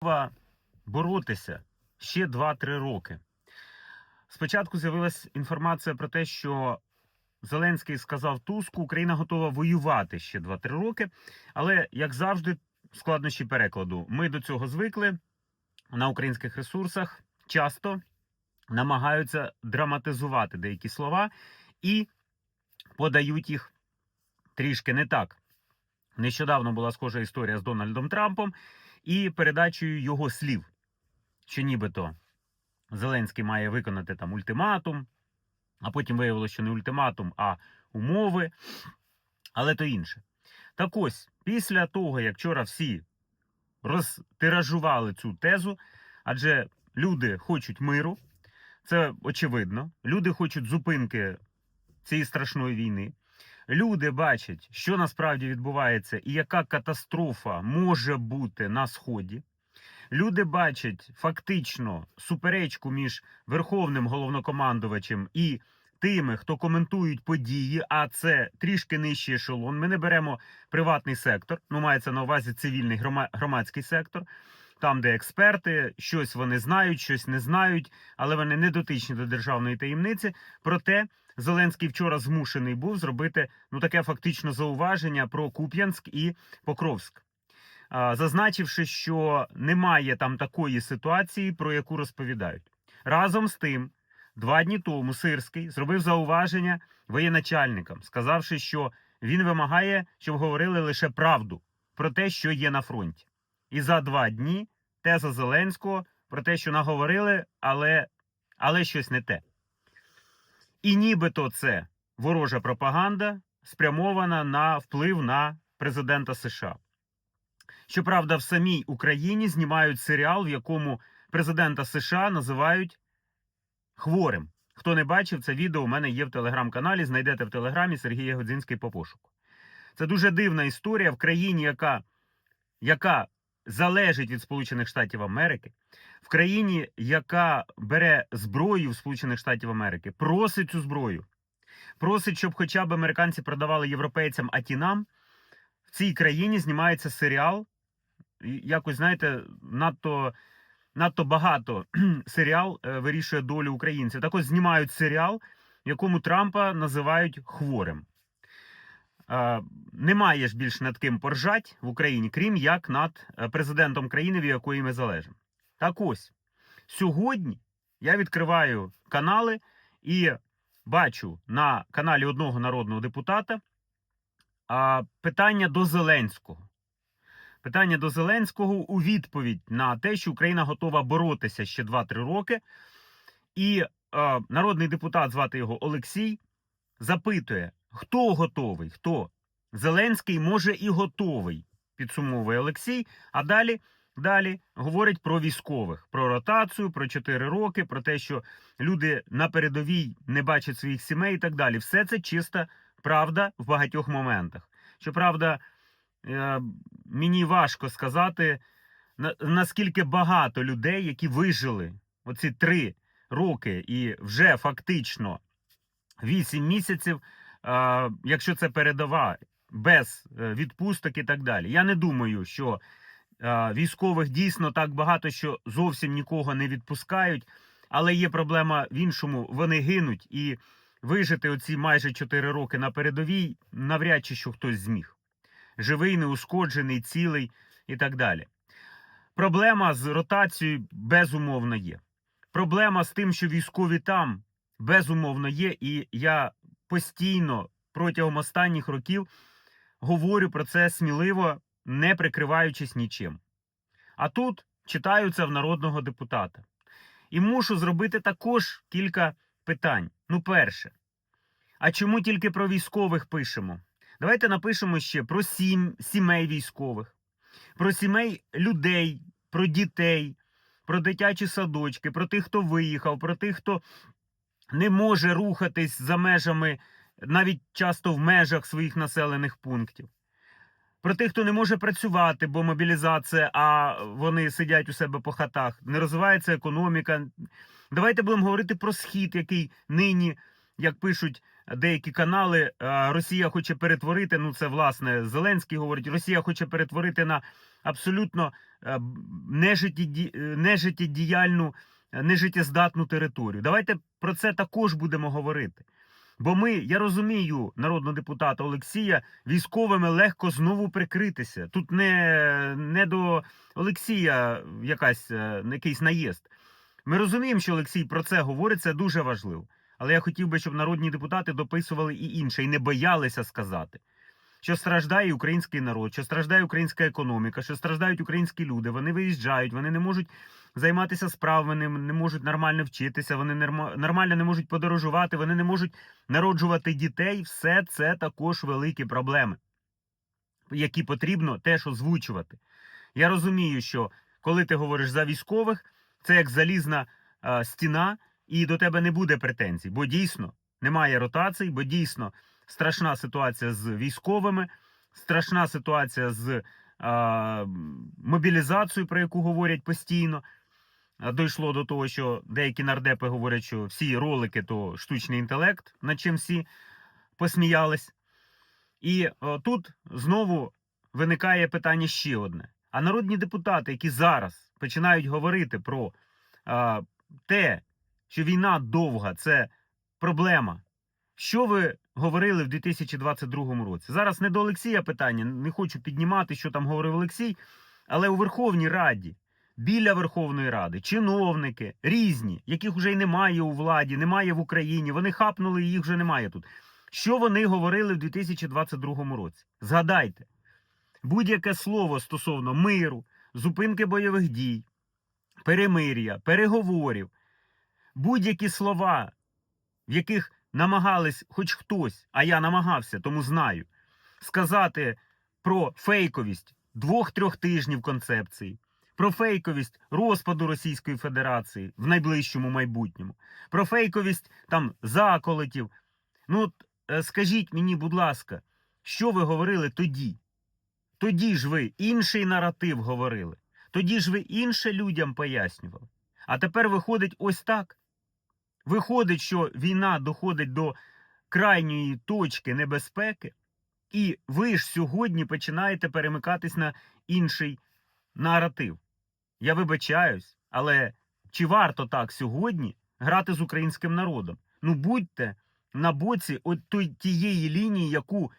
готова боротися ще 2-3 роки. Спочатку з'явилася інформація про те, що Зеленський сказав Туску, Україна готова воювати ще 2-3 роки. Але, як завжди, складнощі перекладу. Ми до цього звикли на українських ресурсах часто намагаються драматизувати деякі слова і подають їх трішки не так. Нещодавно була схожа історія з Дональдом Трампом і передачею його слів, що нібито Зеленський має виконати там ультиматум, а потім виявилося, що не ультиматум, а умови, але то інше. Так ось, після того, як вчора всі розтиражували цю тезу, адже люди хочуть миру, це очевидно. Люди хочуть зупинки цієї страшної війни. Люди бачать, що насправді відбувається і яка катастрофа може бути на сході. Люди бачать фактично суперечку між верховним головнокомандувачем і тими, хто коментують події, а це трішки нижчий ешелон. Ми не беремо приватний сектор, ну мається на увазі цивільний громадський сектор. Там, де експерти, щось вони знають, щось не знають, але вони не дотичні до державної таємниці. Проте Зеленський вчора змушений був зробити ну таке фактично зауваження про Куп'янськ і Покровськ, зазначивши, що немає там такої ситуації, про яку розповідають. Разом з тим, два дні тому Сирський зробив зауваження воєначальникам, сказавши, що він вимагає, щоб говорили лише правду про те, що є на фронті. І за два дні теза Зеленського про те, що наговорили, але, але щось не те. І нібито це ворожа пропаганда спрямована на вплив на президента США. Щоправда, в самій Україні знімають серіал, в якому президента США називають хворим. Хто не бачив, це відео у мене є в телеграм-каналі. Знайдете в телеграмі Сергій Годзинський по пошуку. Це дуже дивна історія в країні, яка, яка залежить від Сполучених Штатів Америки, в країні, яка бере зброю в Сполучених Штатів Америки, просить цю зброю, просить, щоб хоча б американці продавали європейцям, а ті нам. В цій країні знімається серіал. Якось, знаєте, надто, надто багато серіал е, вирішує долю українців. Так ось знімають серіал, якому Трампа називають хворим. Е, Немає ж більш над ким поржать в Україні, крім як над е, президентом країни, від якої ми залежимо. Так ось, сьогодні я відкриваю канали і бачу на каналі одного народного депутата питання до Зеленського. Питання до Зеленського у відповідь на те, що Україна готова боротися ще 2-3 роки. І е, народний депутат, звати його Олексій, запитує, хто готовий? Хто? Зеленський може і готовий, підсумовує Олексій. А далі, далі говорить про військових, про ротацію, про 4 роки, про те, що люди на передовій не бачать своїх сімей і так далі. Все це чиста правда в багатьох моментах. Щоправда, е, мені важко сказати, наскільки багато людей, які вижили оці три роки і вже фактично 8 місяців, якщо це передова без е, відпусток і так далі. Я не думаю, що е, військових дійсно так багато, що зовсім нікого не відпускають, але є проблема в іншому: вони гинуть і вижити оці майже 4 роки на передовій навряд чи що хтось зміг. Живий, неушкоджений, цілий і так далі. Проблема з ротацією безумовно є. Проблема з тим, що військові там безумовно є, і я постійно протягом останніх років говорю про це сміливо, не прикриваючись нічим. А тут читаю це в народного депутата. І мушу зробити також кілька питань. Ну, перше, а чому тільки про військових пишемо? Давайте напишемо ще про сім, сімей військових, про сімей людей, про дітей, про дитячі садочки, про тих, хто виїхав, про тих, хто не може рухатись за межами, навіть часто в межах своїх населених пунктів. Про тих, хто не може працювати, бо мобілізація, а вони сидять у себе по хатах, не розвивається економіка. Давайте будемо говорити про схід, який нині, як пишуть деякі канали, е, Росія хоче перетворити. Ну, це власне Зеленський говорить, Росія хоче перетворити на абсолютно е, е, нежиттєдіяльну, нежиттєздатну територію. Давайте про це також будемо говорити. Бо ми, я розумію, народного депутата Олексія, військовими легко знову прикритися. Тут не, не до Олексія якась, е, якийсь наїзд. Ми розуміємо, що Олексій про це говорить, це дуже важливо. Але я хотів би, щоб народні депутати дописували і інше, і не боялися сказати, що страждає український народ, що страждає українська економіка, що страждають українські люди. Вони виїжджають, вони не можуть займатися справами, не, можуть нормально вчитися, вони нормально не можуть подорожувати, вони не можуть народжувати дітей. Все це також великі проблеми, які потрібно теж озвучувати. Я розумію, що коли ти говориш за військових, це як залізна е, стіна, і до тебе не буде претензій, бо дійсно немає ротацій, бо дійсно страшна ситуація з військовими, страшна ситуація з е, мобілізацією, про яку говорять постійно. Дійшло до того, що деякі нардепи говорять, що всі ролики то штучний інтелект, над чим всі посміялись. І о, тут знову виникає питання ще одне. А народні депутати, які зараз починають говорити про а, те, що війна довга, це проблема. Що ви говорили в 2022 році? Зараз не до Олексія питання, не хочу піднімати, що там говорив Олексій, але у Верховній Раді, біля Верховної Ради, чиновники різні, яких вже й немає у владі, немає в Україні. Вони хапнули, і їх вже немає тут. Що вони говорили в 2022 році? Згадайте, будь-яке слово стосовно миру, зупинки бойових дій, перемир'я, переговорів, будь-які слова, в яких намагались хоч хтось, а я намагався, тому знаю, сказати про фейковість двох-трьох тижнів концепції, про фейковість розпаду Російської Федерації в найближчому майбутньому, про фейковість там заколотів. Ну, от, е, скажіть мені, будь ласка, що ви говорили тоді? Тоді ж ви інший наратив говорили. Тоді ж ви інше людям пояснювали. А тепер виходить ось так. Виходить, що війна доходить до крайньої точки небезпеки, і ви ж сьогодні починаєте перемикатись на інший наратив. Я вибачаюсь, але чи варто так сьогодні грати з українським народом? Ну будьте на боці от тієї лінії, яку,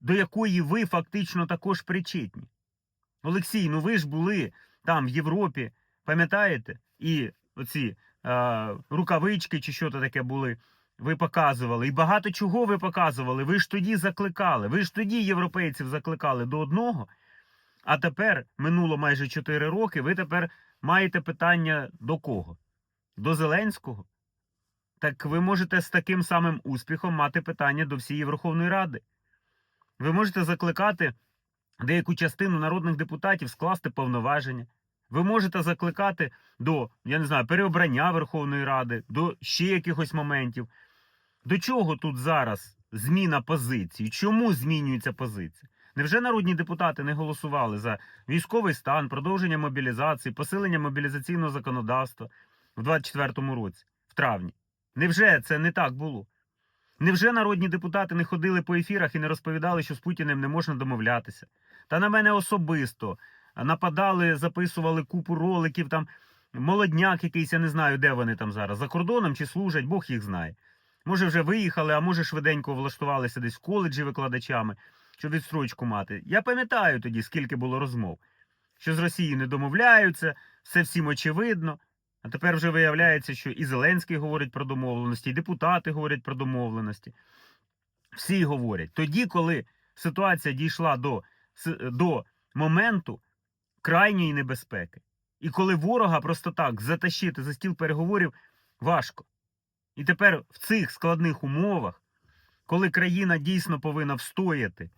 до якої ви фактично також причетні. Олексій, ну ви ж були там в Європі, пам'ятаєте? І оці рукавички чи що то таке були. Ви показували, і багато чого ви показували. Ви ж тоді закликали. Ви ж тоді європейців закликали до одного. А тепер минуло майже 4 роки. Ви тепер маєте питання до кого? До Зеленського? Так ви можете з таким самим успіхом мати питання до всієї Верховної Ради. Ви можете закликати деяку частину народних депутатів скласти повноваження. Ви можете закликати до, я не знаю, переобрання Верховної Ради, до ще якихось моментів. До чого тут зараз зміна позиції? Чому змінюється позиція? Невже народні депутати не голосували за військовий стан, продовження мобілізації, посилення мобілізаційного законодавства в 24-му році, в травні? Невже це не так було? Невже народні депутати не ходили по ефірах і не розповідали, що з Путіним не можна домовлятися? Та на мене особисто нападали, записували купу роликів, там молодняк якийсь, я не знаю, де вони там зараз, за кордоном чи служать, Бог їх знає. Може, вже виїхали, а може швиденько влаштувалися десь в коледжі викладачами, щоб відстрочку мати. Я пам'ятаю тоді, скільки було розмов, що з Росією не домовляються, все всім очевидно. А тепер вже виявляється, що і Зеленський говорить про домовленості, і депутати говорять про домовленості. Всі говорять. Тоді, коли ситуація дійшла до, до моменту крайньої небезпеки, і коли ворога просто так затащити за стіл переговорів важко. І тепер в цих складних умовах, коли країна дійсно повинна встояти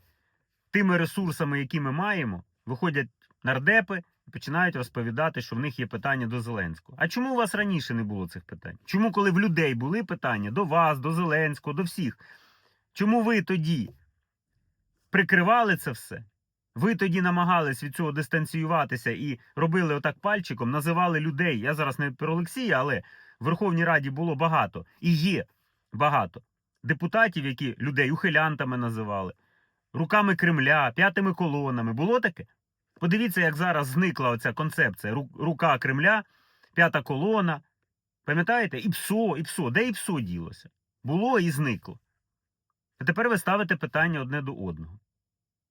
тими ресурсами, які ми маємо, виходять нардепи і починають розповідати, що в них є питання до Зеленського. А чому у вас раніше не було цих питань? Чому, коли в людей були питання до вас, до Зеленського, до всіх? Чому ви тоді прикривали це все? Ви тоді намагались від цього дистанціюватися і робили отак пальчиком, називали людей. Я зараз не про Олексія, але в Верховній Раді було багато і є багато депутатів, які людей ухилянтами називали, руками Кремля, п'ятими колонами. Було таке? Подивіться, як зараз зникла оця концепція рука Кремля, п'ята колона. Пам'ятаєте? І ПСО, і ПСО. Де і ПСО ділося? Було і зникло. А тепер ви ставите питання одне до одного.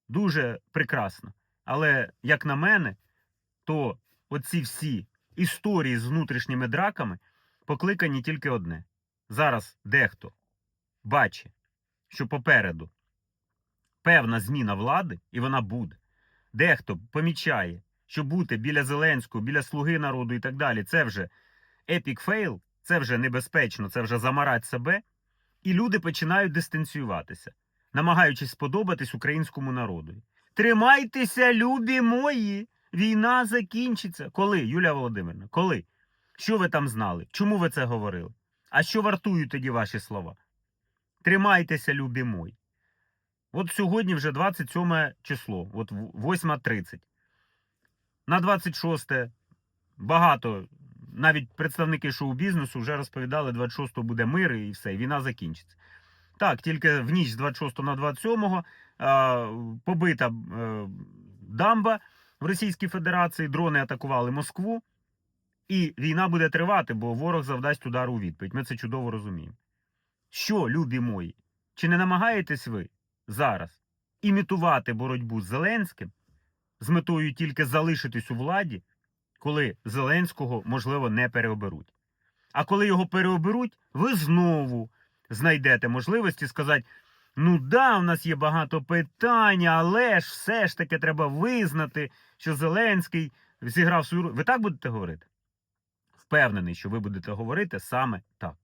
Дуже прекрасно. Але, як на мене, то оці всі історії з внутрішніми драками покликані тільки одне. Зараз дехто бачить, що попереду певна зміна влади, і вона буде. Дехто помічає, що бути біля Зеленського, біля Слуги народу і так далі, це вже епік фейл, це вже небезпечно, це вже замарать себе. І люди починають дистанціюватися, намагаючись сподобатись українському народу. Тримайтеся, любі мої! Війна закінчиться. Коли, Юлія Володимирівна, коли? Що ви там знали? Чому ви це говорили? А що вартують тоді ваші слова? Тримайтеся, любі мої. От сьогодні вже 27 число, от 8.30. На 26 багато, навіть представники шоу-бізнесу вже розповідали, 26 буде мир і все, війна закінчиться. Так, тільки в ніч з 26 на 27 а, побита е, дамба в Російській Федерації, дрони атакували Москву, і війна буде тривати, бо ворог завдасть удару у відповідь. Ми це чудово розуміємо. Що, любі мої, чи не намагаєтесь ви зараз імітувати боротьбу з Зеленським з метою тільки залишитись у владі, коли Зеленського, можливо, не переоберуть? А коли його переоберуть, ви знову знайдете можливості сказати: ну да, в нас є багато питань, але ж все ж таки треба визнати, що Зеленський зіграв свою роль. Ви так будете говорити? Впевнений, що ви будете говорити саме так.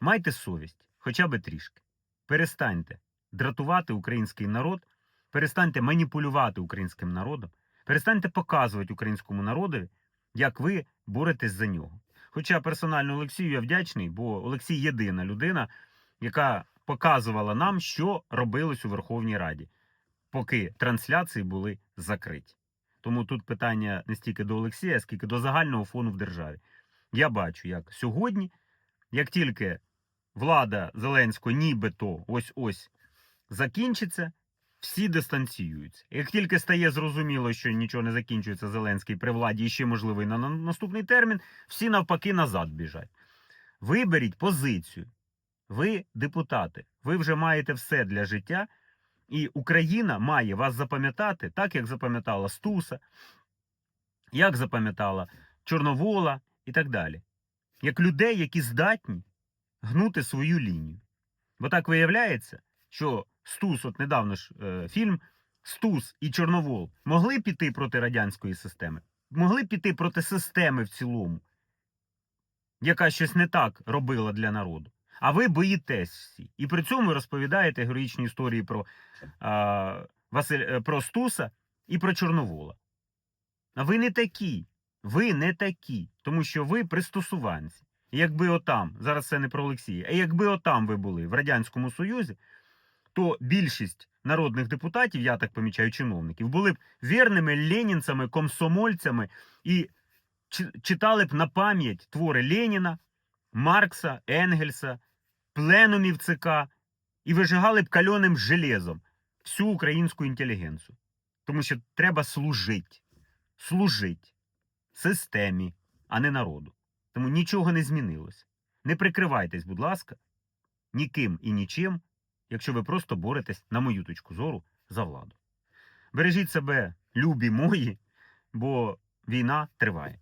Майте совість, хоча б трішки. Перестаньте дратувати український народ, перестаньте маніпулювати українським народом, перестаньте показувати українському народу, як ви боретесь за нього. Хоча персонально Олексію я вдячний, бо Олексій єдина людина, яка показувала нам, що робилось у Верховній Раді, поки трансляції були закриті. Тому тут питання не стільки до Олексія, скільки до загального фону в державі. Я бачу, як сьогодні, як тільки влада Зеленського нібито ось ось закінчиться, всі дистанціюються. Як тільки стає зрозуміло, що нічого не закінчується Зеленський при владі і ще можливий на на наступний термін, всі навпаки назад біжать. Виберіть позицію. Ви депутати, ви вже маєте все для життя, і Україна має вас запам'ятати так, як запам'ятала Стуса, як запам'ятала Чорновола і так далі. Як людей, які здатні гнути свою лінію. Бо так виявляється, що Стус, от недавно ж е, фільм Стус і Чорновол могли піти проти радянської системи, могли піти проти системи в цілому, яка щось не так робила для народу. А ви боїтесь всі. І при цьому розповідаєте героїчні історії про, а, Василь, е, про Стуса і про Чорновола. А ви не такі. Ви не такі, тому що ви пристосуванці. Якби отам, зараз це не про Олексія, а якби отам ви були в Радянському Союзі, то більшість народних депутатів, я так помічаю, чиновників, були б вірними ленінцями, комсомольцями і читали б на пам'ять твори Леніна, Маркса, Енгельса, пленумів ЦК і вижигали б кальоним железом всю українську інтелігенцію. Тому що треба служити. Служить системі, а не народу. Тому нічого не змінилося. Не прикривайтесь, будь ласка, ніким і нічим, якщо ви просто боретесь, на мою точку зору, за владу. Бережіть себе, любі мої, бо війна триває.